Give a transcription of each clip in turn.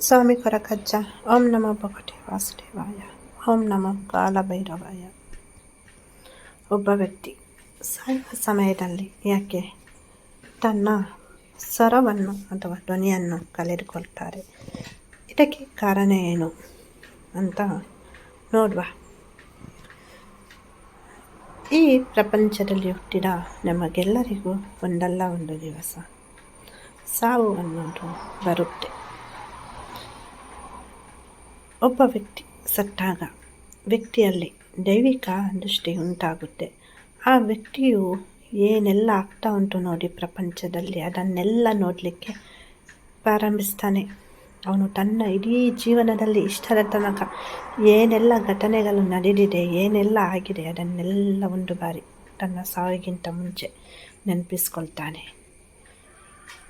ಸ್ವಾಮಿ ಕೊರಕಜ್ಜ ಓಂ ನಮ ಭಗವತಿ ವಾಸುದೇವಾಯ ಓಂ ನಮ ಕಾಲಭೈರವಾಯ ಒಬ್ಬ ವ್ಯಕ್ತಿ ಸಾಯುವ ಸಮಯದಲ್ಲಿ ಯಾಕೆ ತನ್ನ ಸ್ವರವನ್ನು ಅಥವಾ ಧ್ವನಿಯನ್ನು ಕಳೆದುಕೊಳ್ತಾರೆ? ಇದಕ್ಕೆ ಕಾರಣ ಏನು ಅಂತ ನೋಡುವ. ಈ ಪ್ರಪಂಚದಲ್ಲಿ ಹುಟ್ಟಿದ ನಮಗೆಲ್ಲರಿಗೂ ಒಂದಲ್ಲ ಒಂದು ದಿವಸ. ಸಾವು ಅನ್ನೋದು ಬರುತ್ತೆ. ಒಬ್ಬ ವ್ಯಕ್ತಿ ಸತ್ತಾಗ ವ್ಯಕ್ತಿಯಲ್ಲಿ ದೈವಿಕ ದೃಷ್ಟಿ ಉಂಟಾಗುತ್ತೆ. ಆ ವ್ಯಕ್ತಿಯು ಏನೆಲ್ಲ ಆಗ್ತಾ ಉಂಟು ನೋಡಿ ಪ್ರಪಂಚದಲ್ಲಿ, ಅದನ್ನೆಲ್ಲ ನೋಡಲಿಕ್ಕೆ ಪ್ರಾರಂಭಿಸ್ತಾನೆ. ಅವನು ತನ್ನ ಇಡೀ ಜೀವನದಲ್ಲಿ ಇಷ್ಟರ ತನಕ ಏನೆಲ್ಲ ಘಟನೆಗಳು ನಡೆದಿದೆ, ಏನೆಲ್ಲ ಆಗಿದೆ, ಅದನ್ನೆಲ್ಲ ಒಂದು ಬಾರಿ ತನ್ನ ಸಾವಿಗಿಂತ ಮುಂಚೆ ನೆನಪಿಸ್ಕೊಳ್ತಾನೆ.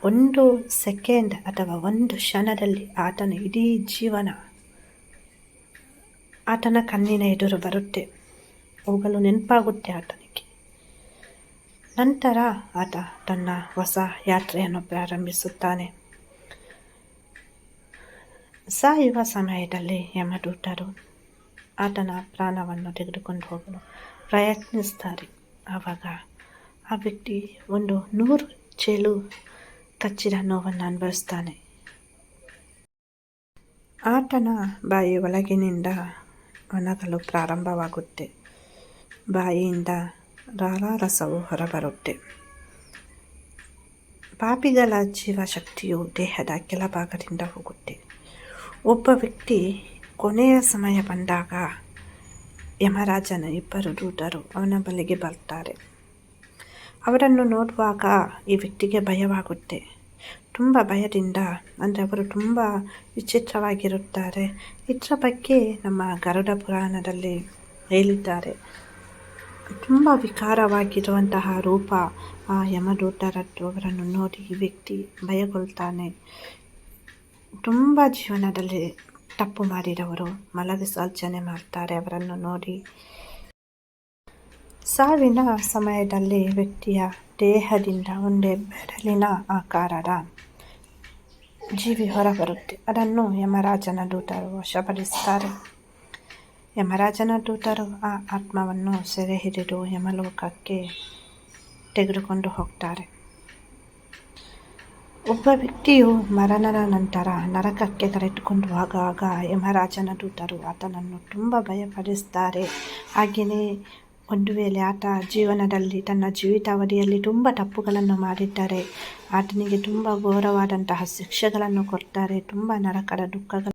ಒಂದು ಸೆಕೆಂಡ್ ಅಥವಾ ಒಂದು ಕ್ಷಣದಲ್ಲಿ ಆತನ ಇಡೀ ಜೀವನ ಆತನ ಕಣ್ಣಿನ ಎದುರು ಬರುತ್ತೆ. ಹೋಗಲು ನೆನಪಾಗುತ್ತೆ ಆತನಿಗೆ. ನಂತರ ಆತ ತನ್ನ ಹೊಸ ಯಾತ್ರೆಯನ್ನು ಪ್ರಾರಂಭಿಸುತ್ತಾನೆ. ಸಾಯುವ ಸಮಯದಲ್ಲಿ ಯಮದೂತರು ಆತನ ಪ್ರಾಣವನ್ನು ತೆಗೆದುಕೊಂಡು ಹೋಗಲು ಪ್ರಯತ್ನಿಸ್ತಾರೆ. ಆವಾಗ ಆ ವ್ಯಕ್ತಿ ಒಂದು ನೂರು ಚೇಳು ಕಚ್ಚಿದ ನೋವನ್ನು ಅನುಭವಿಸ್ತಾನೆ. ಆತನ ಬಾಯಿ ಒಳಗಿನಿಂದ ಒಣಗಲು ಪ್ರಾರಂಭವಾಗುತ್ತೆ. ಬಾಯಿಯಿಂದ ಲಾಲಾರಸವು ಹೊರಬರುತ್ತೆ. ಪಾಪಿಗಳ ಜೀವಶಕ್ತಿಯು ದೇಹದ ಕೆಳಭಾಗದಿಂದ ಹೋಗುತ್ತೆ. ಒಬ್ಬ ವ್ಯಕ್ತಿ ಕೊನೆಯ ಸಮಯ ಬಂದಾಗ ಯಮರಾಜನ ಇಬ್ಬರು ದೂತರು ಅವನ ಬಳಿಗೆ ಬರ್ತಾರೆ. ಅವರನ್ನು ನೋಡುವಾಗ ಈ ವ್ಯಕ್ತಿಗೆ ಭಯವಾಗುತ್ತೆ. ತುಂಬ ಭಯದಿಂದ, ಅಂದರೆ ಅವರು ತುಂಬ ವಿಚಿತ್ರವಾಗಿರುತ್ತಾರೆ. ಇದರ ಬಗ್ಗೆ ನಮ್ಮ ಗರುಡ ಪುರಾಣದಲ್ಲಿ ಹೇಳಿದ್ದಾರೆ. ತುಂಬ ವಿಕಾರವಾಗಿರುವಂತಹ ರೂಪ ಆ ಯಮದೂತರದ್ದು. ಅವರನ್ನು ನೋಡಿ ಈ ವ್ಯಕ್ತಿ ಭಯಗೊಳ್ತಾನೆ. ತುಂಬ ಜೀವನದಲ್ಲಿ ತಪ್ಪು ಮಾಡಿದವರು ಮಲವಿಸರ್ಜನೆ ಮಾಡ್ತಾರೆ ಅವರನ್ನು ನೋಡಿ. ಸಾವಿನ ಸಮಯದಲ್ಲಿ ವ್ಯಕ್ತಿಯ ದೇಹದಿಂದ ಒಂದೇ ಬೆರಳಿನ ಆಕಾರದ ಜೀವಿ ಹೊರಬರುತ್ತೆ. ಅದನ್ನು ಯಮರಾಜನ ದೂತರು ವಶಪಡಿಸ್ತಾರೆ ಯಮರಾಜನ ದೂತರು ಆ ಆತ್ಮವನ್ನು ಸೆರೆ ಹಿಡಿದು ಯಮಲೋಕಕ್ಕೆ ತೆಗೆದುಕೊಂಡು ಹೋಗ್ತಾರೆ. ಒಬ್ಬ ವ್ಯಕ್ತಿಯು ಮರಣದ ನಂತರ ನರಕಕ್ಕೆ ಕರೆದುಕೊಂಡು ಹೋಗುವಾಗ ಯಮರಾಜನ ದೂತರು ಆತನನ್ನು ತುಂಬ ಭಯಪಡಿಸ್ತಾರೆ ಹಾಗೆಯೇ ಒಂದು ವೇಳೆ ಆತ ಜೀವನದಲ್ಲಿ ತನ್ನ ಜೀವಿತಾವಧಿಯಲ್ಲಿ ತುಂಬ ತಪ್ಪುಗಳನ್ನು ಮಾಡಿದ್ದಾರೆ, ಆತನಿಗೆ ತುಂಬ ಘೋರವಾದಂತಹ ಶಿಕ್ಷೆಗಳನ್ನು ಕೊಡ್ತಾರೆ, ತುಂಬ ನರಕದ ದುಃಖಗಳು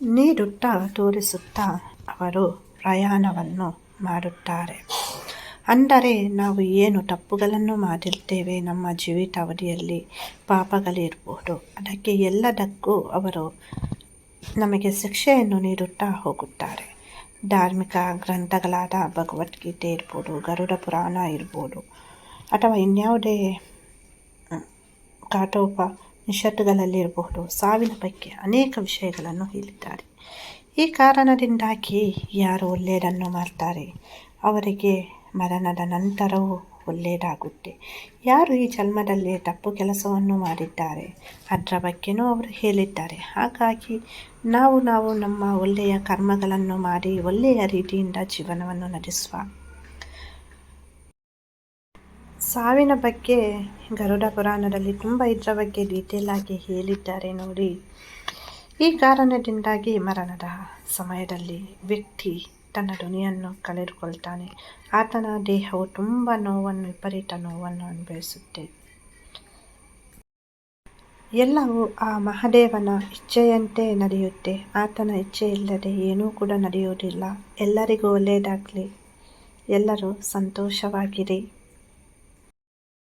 ನೀಡುತ್ತಾ ತೋರಿಸುತ್ತಾ ಅವರು ಪ್ರಯಾಣವನ್ನು ಮಾಡುತ್ತಾರೆ. ಅಂದರೆ ನಾವು ಏನು ತಪ್ಪುಗಳನ್ನು ಮಾಡಿರ್ತೇವೆ ನಮ್ಮ ಜೀವಿತಾವಧಿಯಲ್ಲಿ? ಪಾಪಗಳಿರ್ಬೋದು. ಅದಕ್ಕೆ ಎಲ್ಲದಕ್ಕೂ ಅವರು ನಮಗೆ ಶಿಕ್ಷೆಯನ್ನು ನೀಡುತ್ತಾ ಹೋಗುತ್ತಾರೆ. ಧಾರ್ಮಿಕ ಗ್ರಂಥಗಳಾದ ಭಗವದ್ಗೀತೆ ಇರ್ಬೋದು, ಗರುಡ ಪುರಾಣ ಇರ್ಬೋದು, ಅಥವಾ ಇನ್ಯಾವುದೇ ಕಾಟೋಪ ನಿಷತ್ತುಗಳಲ್ಲಿರಬಹುದು ಸಾವಿನ ಬಗ್ಗೆ ಅನೇಕ ವಿಷಯಗಳನ್ನು ಹೇಳಿದ್ದಾರೆ. ಈ ಕಾರಣದಿಂದಾಗಿ ಯಾರು ಒಳ್ಳೆಯದನ್ನು ಮಾಡ್ತಾರೆ? ಅವರಿಗೆ ಮರಣದ ನಂತರವೂ ಒಳ್ಳೆಯದಾಗುತ್ತೆ ಯಾರು ಈ ಜನ್ಮದಲ್ಲಿ ತಪ್ಪು ಕೆಲಸವನ್ನು ಮಾಡಿದ್ದಾರೆ ಅದರ ಬಗ್ಗೆನೂ ಅವರು ಹೇಳಿದ್ದಾರೆ. ಹಾಗಾಗಿ ನಾವು ನಾವು ನಮ್ಮ ಒಳ್ಳೆಯ ಕರ್ಮಗಳನ್ನು ಮಾಡಿ ಒಳ್ಳೆಯ ರೀತಿಯಿಂದ ಜೀವನವನ್ನು ನಡೆಸುವ. ಸಾವಿನ ಬಗ್ಗೆ ಗರುಡ ಪುರಾಣದಲ್ಲಿ ತುಂಬ ಇದರ ಬಗ್ಗೆ ಡೀಟೇಲ್ ಆಗಿ ಹೇಳಿದ್ದಾರೆ ನೋಡಿ. ಈ ಕಾರಣದಿಂದಾಗಿ ಮರಣದ ಸಮಯದಲ್ಲಿ ವ್ಯಕ್ತಿ ತನ್ನ ಧ್ವನಿಯನ್ನು ಕಳೆದುಕೊಳ್ತಾನೆ. ಆತನ ದೇಹವು ತುಂಬ ನೋವನ್ನು, ವಿಪರೀತ ನೋವನ್ನು ಅನುಭವಿಸುತ್ತೆ. ಎಲ್ಲವೂ ಆ ಮಹಾದೇವನ ಇಚ್ಛೆಯಂತೆ ನಡೆಯುತ್ತೆ. ಆತನ ಇಚ್ಛೆ ಇಲ್ಲದೆ ಏನೂ ಕೂಡ ನಡೆಯುವುದಿಲ್ಲ. ಎಲ್ಲರಿಗೂ ಒಳ್ಳೆಯದಾಗಲಿ. ಎಲ್ಲರೂ ಸಂತೋಷವಾಗಿರಿ.